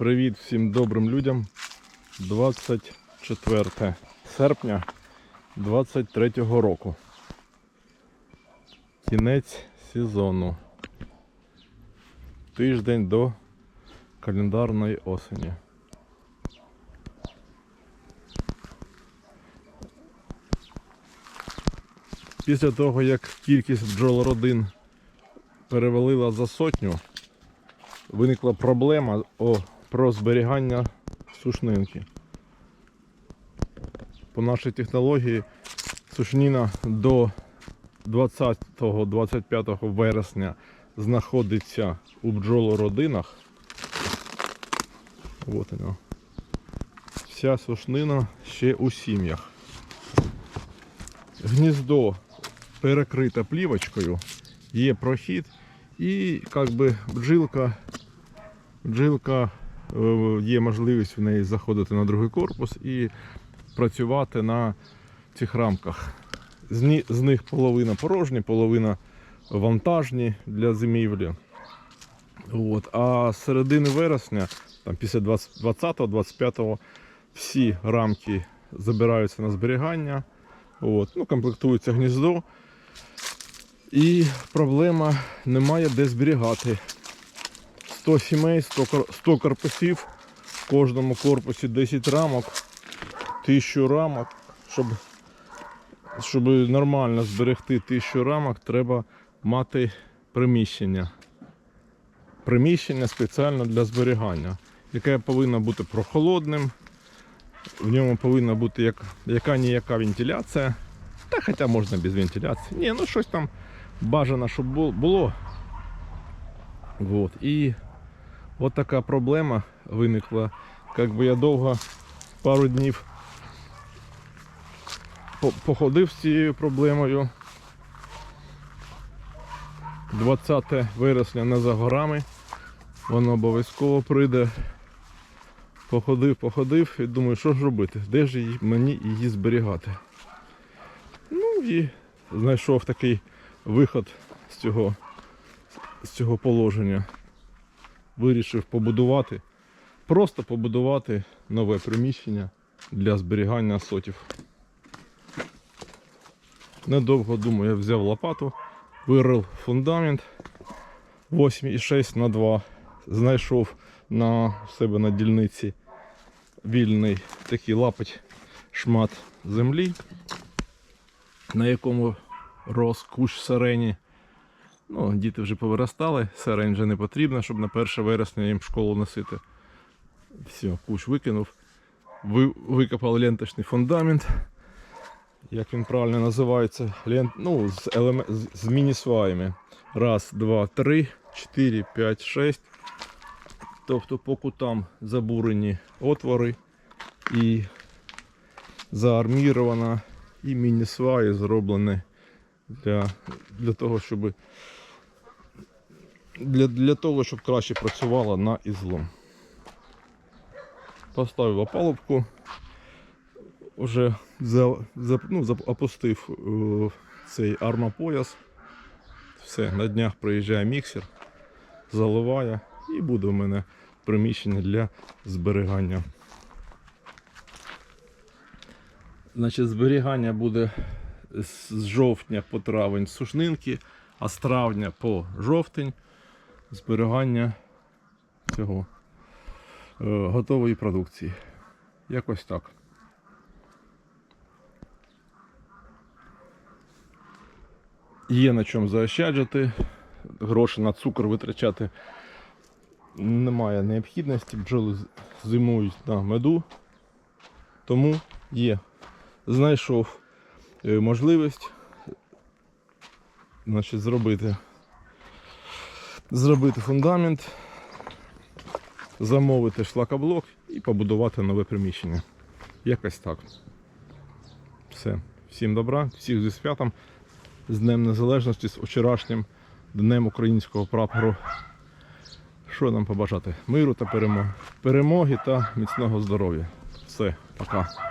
Привіт всім добрим людям. 24 серпня 23 року. Кінець сезону. Тиждень до календарної осені. Після того, як кількість бджолородин перевалила за сотню, виникла проблема о, про зберігання сушнинки. По нашій технології сушніна до 20-25 вересня знаходиться у бджолородинах. От вона. Вся сушнина ще у сім'ях. Гніздо перекрите плівочкою, є прохід і як би бджилка, бджилка є можливість в неї заходити на другий корпус і працювати на цих рамках. З, них половина порожні, половина вантажні для зимівлі. От. А з середини вересня, там після 20-25 всі рамки забираються на зберігання. От. Ну, комплектується гніздо. І проблема немає де зберігати. 100 сімей, 100, 100 корпусів, в кожному корпусі 10 рамок, 1000 рамок. Щоб, щоб нормально зберегти 1000 рамок, треба мати приміщення. Приміщення спеціально для зберігання, яке повинно бути прохолодним. В ньому повинна бути як, яка ніяка вентиляція. Та хоча можна без вентиляції. Ні, ну щось там бажано, щоб було. Вот. І от така проблема виникла. Как би я довго пару днів по- походив з цією проблемою. 20 вересня не за горами. Воно обов'язково прийде. Походив, походив і думаю, що ж робити? Де ж її, мені її зберігати? Ну і знайшов такий виход з цього, з цього положення. Вирішив побудувати, просто побудувати нове приміщення для зберігання сотів. Недовго думаю, я взяв лопату, вирив фундамент 8,6 на 2. Знайшов на себе на дільниці вільний такий лапоть шмат землі, на якому рос кущ сирені. Ну, діти вже повиростали, сирень вже не потрібна, щоб на 1 вересня їм в школу носити. Все, кущ викинув. Ви, викопав ленточний фундамент. Як він правильно називається? Лент, ну, з, елеме, з, міні-сваями. Раз, два, три, чотири, п'ять, шесть. Тобто по кутам забурені отвори і заармірована, і міні-сваї зроблені для, для того, щоб для, для того, щоб краще працювала на ізлом. Поставив опалубку, вже за, за, ну, за, опустив е, цей армопояс. Все, на днях приїжджає міксер, заливає і буде у мене приміщення для зберігання. Значить, зберігання буде з жовтня по травень сушнинки, а з травня по жовтень зберігання цього е, готової продукції. Якось так. Є на чому заощаджити, гроші на цукор витрачати немає необхідності, бджоли зимують на меду, тому є. Знайшов е, можливість значить, зробити, зробити фундамент, замовити шлакоблок і побудувати нове приміщення. Якось так. Все. Всім добра, всіх зі святом, з Днем Незалежності, з вчорашнім Днем українського прапору. Що нам побажати? Миру та перемоги. Перемоги та міцного здоров'я. Все, пока.